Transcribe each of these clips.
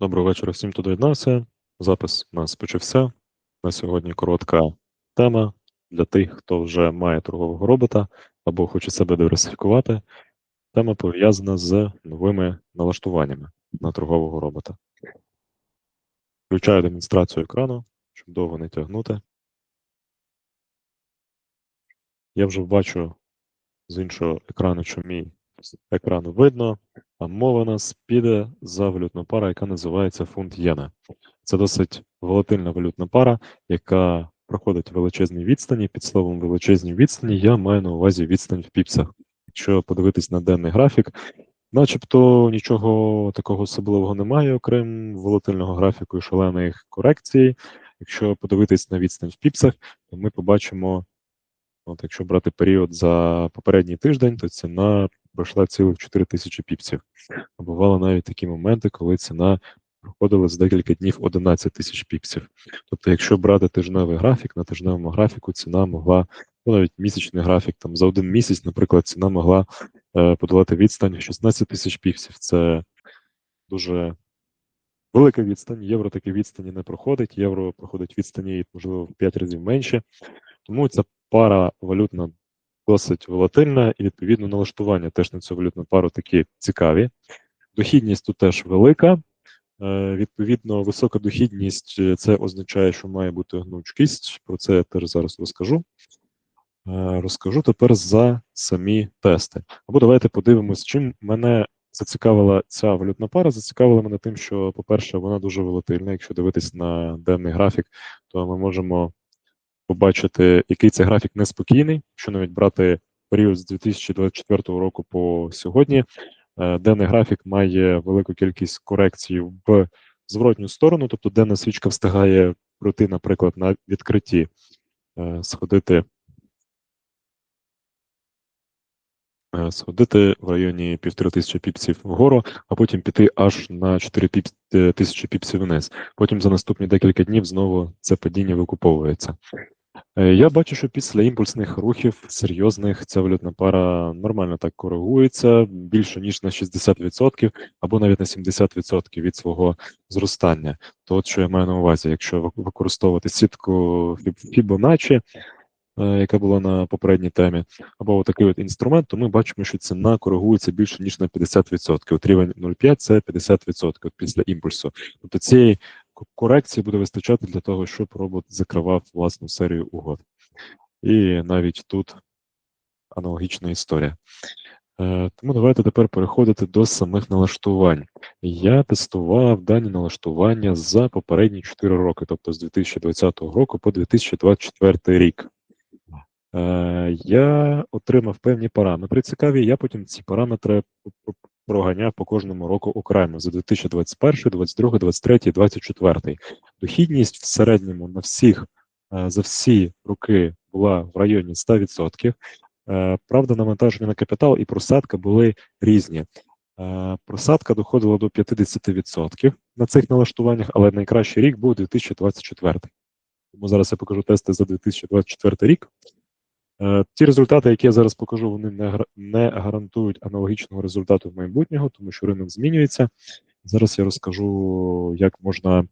Доброго вечора всім, хто доєднався. Запис у нас почався. На сьогодні коротка тема для тих, хто вже має торгового робота або хоче себе диверсифікувати. Тема пов'язана з новими налаштуваннями на торгового робота. Включаю демонстрацію екрану, щоб довго не тягнути. Я вже бачу з іншого екрану, що мій екрану видно, а мова нас піде за валютну пару, яка називається фунт єна. Це досить волатильна валютна пара, яка проходить величезні відстані. Під словом величезні відстані я маю на увазі відстань в піпсах. Якщо подивитись на денний графік, начебто нічого такого особливого немає, окрім волатильного графіку і шалених корекцій. Якщо подивитись на відстань в піпсах, то ми побачимо, от якщо брати період за попередній тиждень, то ціна пройшла цілих 4 тисячі піпсів. А бували навіть такі моменти, коли ціна проходила за декілька днів 11 тисяч піпсів. Тобто, якщо брати тижневий графік, на тижневому графіку ціна могла, ну навіть місячний графік, там за один місяць, наприклад, ціна могла е, подолати відстань 16 тисяч піпсів. Це дуже велика відстань. Євро такі відстані не проходить. Євро проходить відстані, можливо, в 5 разів менше. Тому ця пара валютна досить волатильна, і відповідно налаштування теж на цю валютну пару такі цікаві. Дохідність тут теж велика. Е, Відповідно, висока дохідність е, це означає, що має бути гнучкість. Про це я теж зараз розкажу. Е, Розкажу тепер за самі тести. Або давайте подивимось, чим мене зацікавила ця валютна пара. Зацікавила мене тим, що, по-перше, вона дуже волатильна. Якщо дивитись на денний графік, то ми можемо побачити, який це графік неспокійний, якщо навіть брати період з 2024 року по сьогодні. Е, денний графік має велику кількість корекцій в зворотню сторону, тобто денна свічка встигає пройти, наприклад, на відкритті, е, сходити е, сходити в районі півтори тисячі піпсів вгору, а потім піти аж на 4 піп... тисячі піпсів вниз. Потім за наступні декілька днів знову це падіння викуповується. Е, Я бачу, що після імпульсних рухів серйозних ця валютна пара нормально так коригується більше ніж на 60% або навіть на 70% від свого зростання. То що я маю на увазі, якщо використовувати сітку Fibonacci, е, яка була на попередній темі, або такий от інструмент, то ми бачимо, що ціна коригується більше ніж на 50%. От рівень 0,5 – це 50% от після імпульсу. Тобто цієї корекції буде вистачати для того, щоб робот закривав власну серію угод. І навіть тут аналогічна історія. Е, Тому давайте тепер переходити до самих налаштувань. Я тестував дані налаштування за попередні 4 роки, тобто з 2020 року по 2024 рік. Е, Я отримав певні параметри цікаві, я потім ці параметри проганяв по кожному року окремо за 2021, 2022, 2023, 2024. Дохідність в середньому на всіх е, за всі роки була в районі 100%. Е, Правда, навантаження на капітал і просадка були різні. Просадка доходила до 50% на цих налаштуваннях, але найкращий рік був 2024. Тому зараз я покажу тести за 2024 рік. Е, Ті результати, які я зараз покажу, вони не, гарантують аналогічного результату в майбутнього, тому що ринок змінюється. Зараз я розкажу, як можна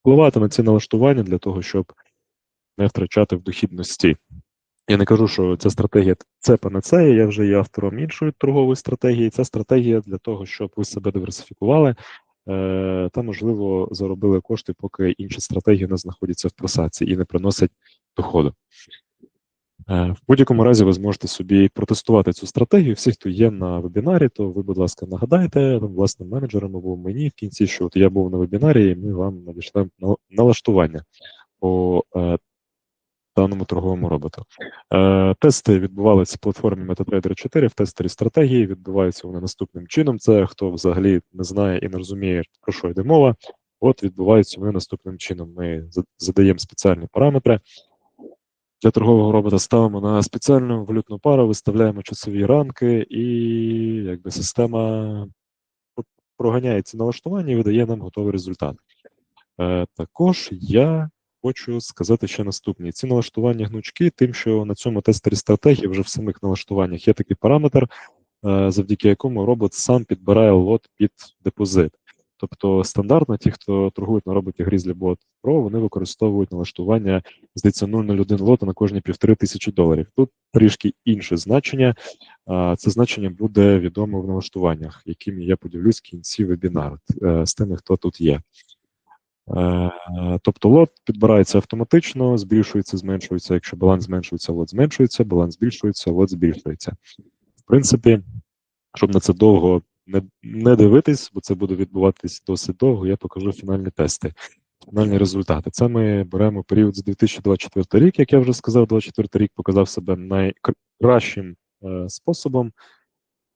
впливати на ці налаштування для того, щоб не втрачати в дохідності. Я не кажу, що ця стратегія це панацея, я вже є автором іншої торгової стратегії. Це стратегія для того, щоб ви себе диверсифікували е, та, можливо, заробили кошти, поки інші стратегії не знаходяться в просадці і не приносять доходу. Е, В будь-якому разі ви зможете собі протестувати цю стратегію. Всі, хто є на вебінарі, то ви, будь ласка, нагадайте власним менеджерам або мені в кінці, що от я був на вебінарі, і ми вам надійшли нал- налаштування по е, даному торговому роботу. Е, тести відбувалися в платформі MetaTrader 4 в тестері стратегії. Відбуваються вони наступним чином. Це хто взагалі не знає і не розуміє, про що йде мова. От відбуваються вони наступним чином. Ми задаємо спеціальні параметри для торгового робота ставимо на спеціальну валютну пару, виставляємо часові рамки, і якби система про- проганяє ці налаштування і видає нам готовий результат. Е, також я хочу сказати ще наступне: ці налаштування гнучки, тим, що на цьому тестері стратегії вже в самих налаштуваннях є такий параметр, е, завдяки якому робот сам підбирає лот під депозит. Тобто стандартно ті, хто торгують на роботі Grizzly Pro, вони використовують налаштування здається 0,01 лота на кожні півтори тисячі доларів. Тут трішки інше значення. Це значення буде відомо в налаштуваннях, якими я поділюсь в кінці вебінару е, з тими, хто тут є. Е, Тобто лот підбирається автоматично, збільшується, зменшується. Якщо баланс зменшується, лот зменшується, баланс збільшується, лот збільшується. В принципі, щоб на це довго не, не дивитись, бо це буде відбуватись досить довго, я покажу фінальні тести, фінальні результати. Це ми беремо період з 2024 рік. Як я вже сказав, 2024 рік показав себе найкращим е, способом.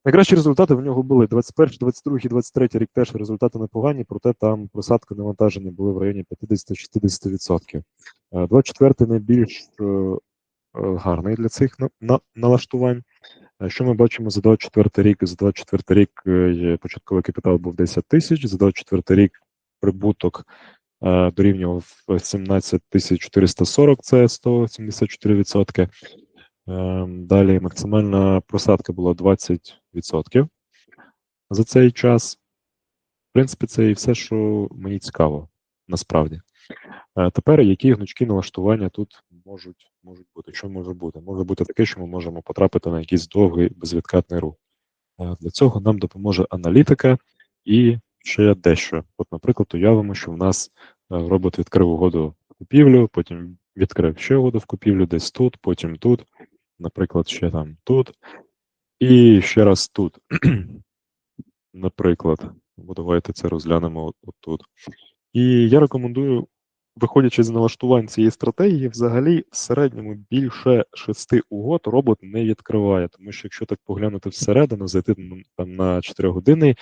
Найкращі результати в нього були 21, 22 і 23 рік теж результати непогані, проте там просадка навантаження були в районі 50-60%. 24 найбільш е, е, гарний для цих на, налаштувань. Е, Що ми бачимо за 24 рік? За 24 рік е, початковий капітал був 10 тисяч, за 24 рік прибуток е, дорівнював 17 тисяч 440, це 174%. Ем, Далі максимальна просадка була 20% за цей час. В принципі, це і все, що мені цікаво, насправді. Тепер які гнучкі налаштування тут можуть, можуть бути? Що може бути? Може бути таке, що ми можемо потрапити на якийсь довгий безвідкатний рух. Е, Для цього нам допоможе аналітика і ще дещо. От, наприклад, уявимо, що в нас е, робот відкрив угоду в купівлю, потім відкрив ще угоду в купівлю десь тут, потім тут, наприклад, ще там тут, і ще раз тут. Наприклад, бо давайте це розглянемо от, от. І я рекомендую, виходячи з налаштувань цієї стратегії, взагалі в середньому більше шести угод робот не відкриває. Тому що якщо так поглянути всередину, зайти там на 4 години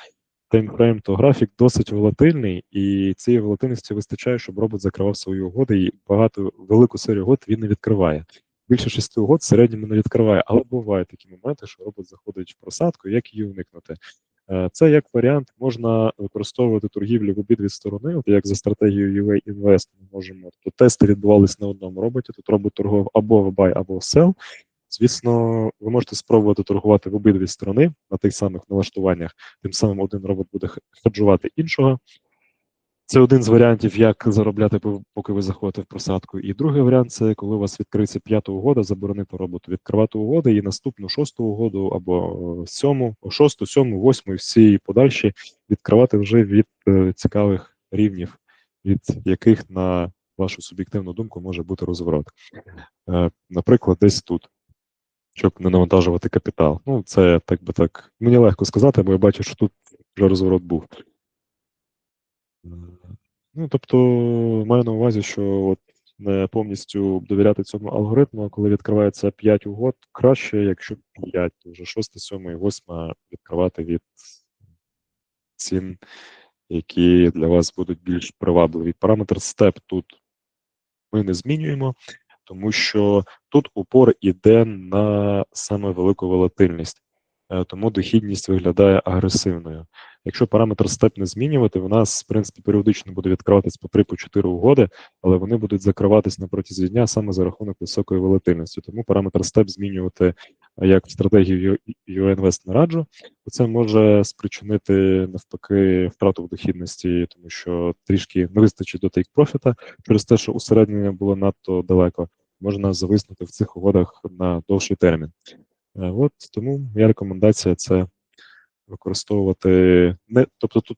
таймфрейм, то графік досить волатильний, і цієї волатильності вистачає, щоб робот закривав свої угоди, і багато велику серію угод він не відкриває. Більше шести угод в середньому не відкриває, але бувають такі моменти, що робот заходить в просадку, як її уникнути. Е, Це як варіант можна використовувати торгівлю в обидві сторони. От як за стратегією UA Invest ми можемо то тести відбувалися на одному роботі. Тут робот торгував або в buy, або в sell. Звісно, ви можете спробувати торгувати в обидві сторони на тих самих налаштуваннях. Тим самим один робот буде хеджувати іншого. Це один з варіантів, як заробляти, поки ви заходите в просадку. І другий варіант це коли у вас відкриється п'ята угода, заборонити роботу відкривати угоди і наступну шосту угоду або е, сьому, шосту, сьому, восьму і всі подальші відкривати вже від е, цікавих рівнів, від яких на вашу суб'єктивну думку може бути розворот. Е, наприклад, десь тут. Щоб не навантажувати капітал. Ну, це так би так. Мені легко сказати, бо я бачу, що тут вже розворот був. Ну, тобто, маю на увазі, що от не повністю довіряти цьому алгоритму, а коли відкривається 5 угод, краще, якщо 5, вже 6, 7 і 8 відкривати від цін, які для вас будуть більш привабливі. Параметр степ тут ми не змінюємо, тому що тут упор іде на саме велику волатильність, е, тому дохідність виглядає агресивною. Якщо параметр степ не змінювати, в нас, в принципі, періодично буде відкриватись по 3 по 4 угоди, але вони будуть закриватись на протязі дня саме за рахунок високої волатильності. Тому параметр степ змінювати е, як в стратегії UInvest не раджу, бо це може спричинити навпаки втрату в дохідності, тому що трішки не вистачить до take профіта через те, що усереднення було надто далеко. Можна зависнути в цих угодах на довший термін. Е, От тому моя рекомендація це використовувати не, тобто тут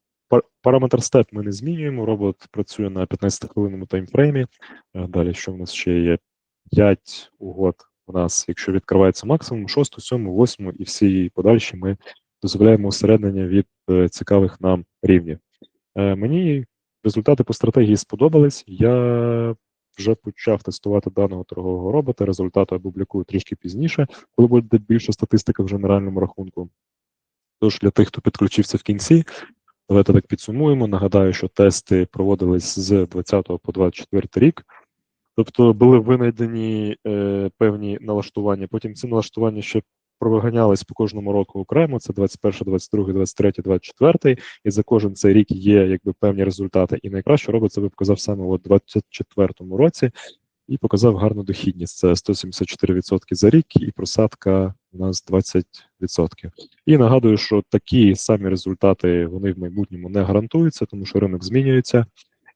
параметр степ ми не змінюємо. Робот працює на 15 хвилинному таймфреймі. Е, Далі, що в нас ще є? 5 угод у нас, якщо відкривається максимум, 6, 7, 8 і всі подальші ми дозволяємо усереднення від е, цікавих нам рівнів. Е, Мені результати по стратегії сподобались. Я вже почав тестувати даного торгового робота. Результати опублікую трішки пізніше, коли буде більше статистика в генеральному рахунку. Тож для тих, хто підключився в кінці, давайте так підсумуємо. Нагадаю, що тести проводились з 20 по 24 рік. Тобто були винайдені е, певні налаштування. Потім ці налаштування ще проганялись по кожному року окремо. Це 21, 22, 23, 24. І за кожен цей рік є якби певні результати. І найкраще робот себе показав саме у 24 році і показав гарну дохідність. Це 174% за рік і просадка у нас 20%. І нагадую, що такі самі результати вони в майбутньому не гарантуються, тому що ринок змінюється,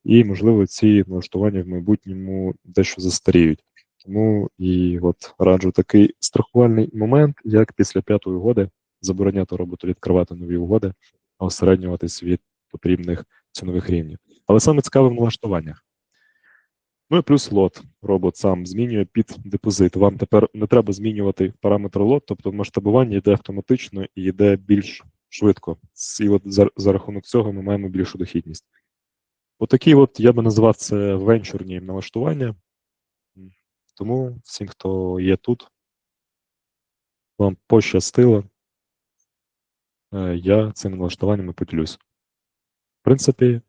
і, можливо, ці налаштування в майбутньому дещо застаріють. Тому і от раджу такий страхувальний момент, як після п'ятої угоди забороняти роботу відкривати нові угоди, а осереднюватись від потрібних цінових рівнів. Але саме цікаве в налаштуваннях. Ну і плюс лот. Робот сам змінює під депозит. Вам тепер не треба змінювати параметр лот, тобто масштабування йде автоматично і йде більш швидко. І от за, за рахунок цього ми маємо більшу дохідність. Отакі, от я би назвав це венчурні налаштування. Тому всім, хто є тут, вам пощастило. Е, Я цими налаштуваннями поділюсь. В принципі,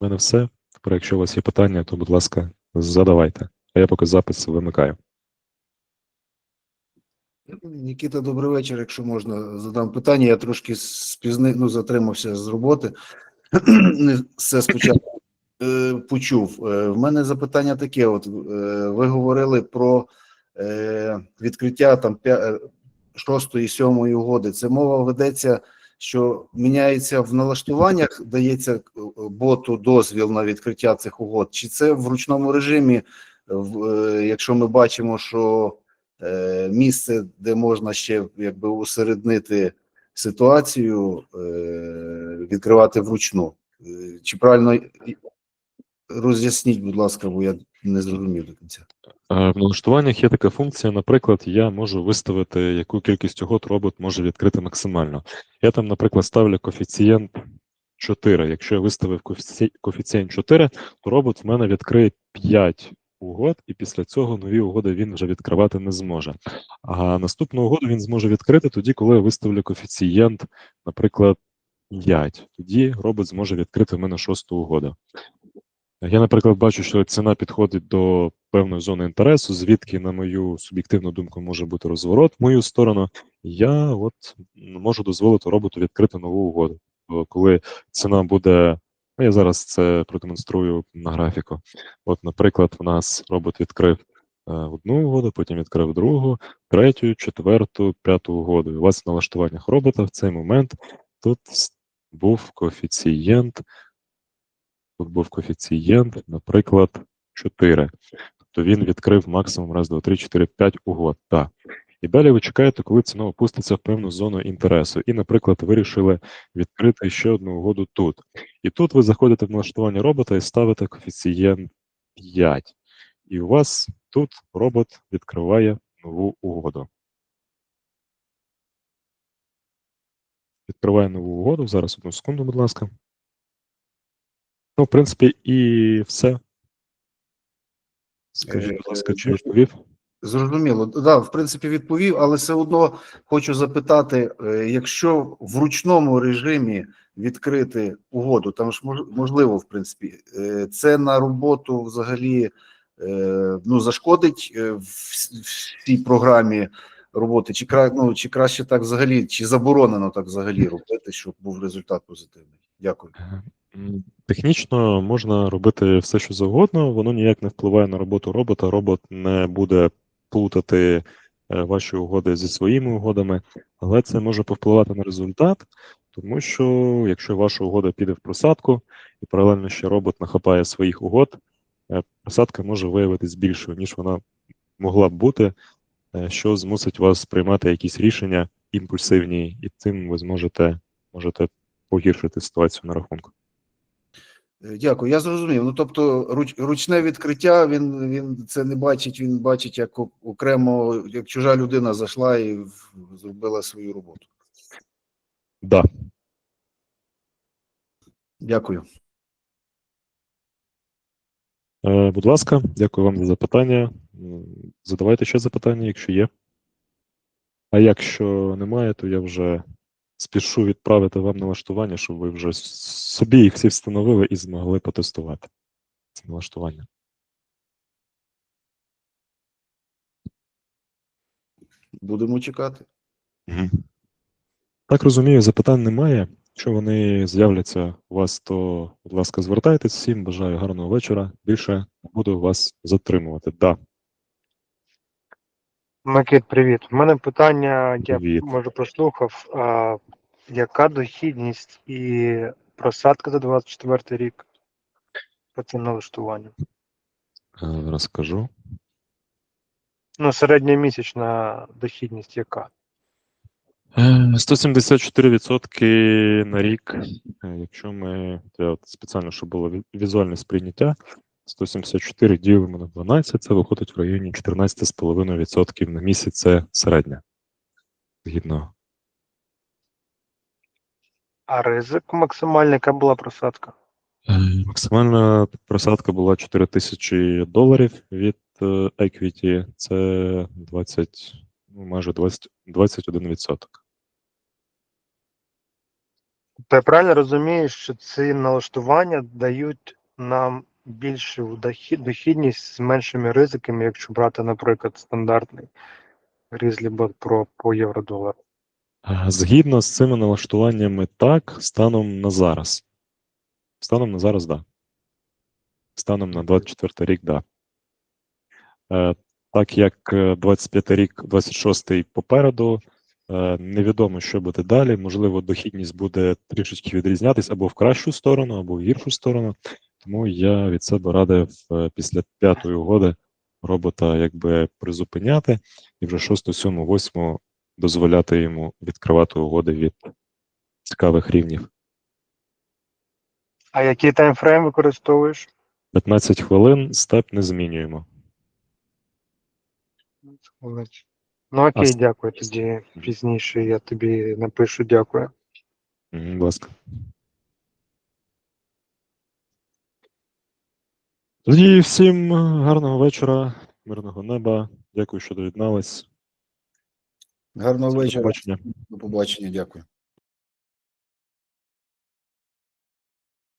в мене все. Тепер, якщо у вас є питання, то, будь ласка, задавайте. А я поки запис вимикаю. Нікіта, добрий вечір. Якщо можна, задам питання. Я трошки спізни, ну, затримався з роботи. Не все спочатку е, почув. Е, в мене запитання таке: от е, ви говорили про е, відкриття там п'я- е, шостої, сьомої угоди. Це мова ведеться, що міняється в налаштуваннях, дається е, боту дозвіл на відкриття цих угод, чи це в ручному режимі, е, якщо ми бачимо, що е, місце, де можна ще якби усереднити ситуацію, відкривати вручну. Чи правильно роз'ясніть, будь ласка, бо я не зрозумів до кінця. В налаштуваннях є така функція, наприклад, я можу виставити, яку кількість угод робот може відкрити максимально. Я там, наприклад, ставлю коефіцієнт 4. Якщо я виставив коефіцієнт 4, то робот в мене відкриє 5 угод, і після цього нові угоди він вже відкривати не зможе. А наступну угоду він зможе відкрити тоді, коли я виставлю коефіцієнт, наприклад, 5. Тоді робот зможе відкрити в мене шосту угоду. Я, наприклад, бачу, що ціна підходить до певної зони інтересу, звідки, на мою суб'єктивну думку, може бути розворот в мою сторону. Я от можу дозволити роботу відкрити нову угоду. Коли ціна буде. Ну, я зараз це продемонструю на графіку. От, наприклад, у нас робот відкрив е, одну угоду, потім відкрив другу, третю, четверту, п'яту угоду. І у вас налаштуваннях робота в цей момент тут був коефіцієнт тут був коефіцієнт, наприклад, 4. Тобто він відкрив максимум раз, два, три, чотири, п'ять угод. Так. І далі ви чекаєте, коли ціна опуститься в певну зону інтересу. І, наприклад, вирішили відкрити ще одну угоду тут. І тут ви заходите в налаштування робота і ставите коефіцієнт 5. І у вас тут робот відкриває нову угоду. Відкриває нову угоду. Зараз одну секунду, будь ласка. Ну, в принципі, і все. Скажіть, будь ласка, чи відповів? Зрозуміло, да, в принципі, відповів, але все одно хочу запитати: е, якщо в ручному режимі відкрити угоду, там ж можливо, в принципі, е, це на роботу взагалі е, ну, зашкодить е, в- всій програмі роботи, чи ну, чи краще так взагалі, чи заборонено так взагалі робити, щоб був результат позитивний? Дякую. Технічно можна робити все, що завгодно, воно ніяк не впливає на роботу робота. Робот не буде плутати е, ваші угоди зі своїми угодами, але це може повпливати на результат, тому що якщо ваша угода піде в просадку, і паралельно ще робот нахапає своїх угод, е, просадка може виявитись більшою, ніж вона могла б бути, е, що змусить вас приймати якісь рішення імпульсивні, і цим ви зможете можете погіршити ситуацію на рахунку. Е, Дякую, я зрозумів. Ну тобто, руч, ручне відкриття він, він це не бачить, він бачить як окремо, як чужа людина зайшла і зробила свою роботу. Да. Дякую. Е, будь ласка, дякую вам за запитання. Задавайте ще запитання, якщо є. А якщо немає, то я вже спішу відправити вам налаштування, щоб ви вже собі їх всі встановили і змогли потестувати це налаштування. Будемо чекати. Мгм. Так розумію, запитань немає. Якщо вони з'являться у вас, то, будь ласка, звертайтесь. Всім бажаю гарного вечора. Більше буду вас затримувати. Да. Микит, привіт. У мене питання, я Привіт. може прослухав. А, яка дохідність і просадка за 24 рік по цим налаштуванням? Е, Розкажу. Ну, середньомісячна дохідність яка? Е, 174% на рік. Е, Якщо ми я от спеціально, щоб було візуальне сприйняття, 174 ділимо на 12, це виходить в районі 14,5% на місяць. Це середня. Згідно. А ризик максимальний, яка була просадка? Е, Максимальна просадка була 4 тисячі доларів від е, equity. Це 20, ну, майже 20, 21%. То я правильно розумію, що ці налаштування дають нам більшу дохідність з меншими ризиками, якщо брати, наприклад, стандартний різлібот про по євро-долар. Е, Згідно з цими налаштуваннями, так, станом на зараз. Станом на зараз, так. Да. Станом на 24 рік, так. Да. Е, так як е, 25 рік, 26-й попереду, е, невідомо, що буде далі. Можливо, дохідність буде трішечки відрізнятись або в кращу сторону, або в гіршу сторону. Тому я від себе радив е, після п'ятої угоди робота якби призупиняти і вже шосту, сьому, восьму дозволяти йому відкривати угоди від цікавих рівнів. А який таймфрейм використовуєш? 15 хвилин, степ не змінюємо. Ну окей, с- дякую. Тоді пізніше я тобі напишу дякую. Будь ласка. Тоді всім гарного вечора, мирного неба. Дякую, що доєднались. Гарного До вечора. побачення. До побачення. Дякую.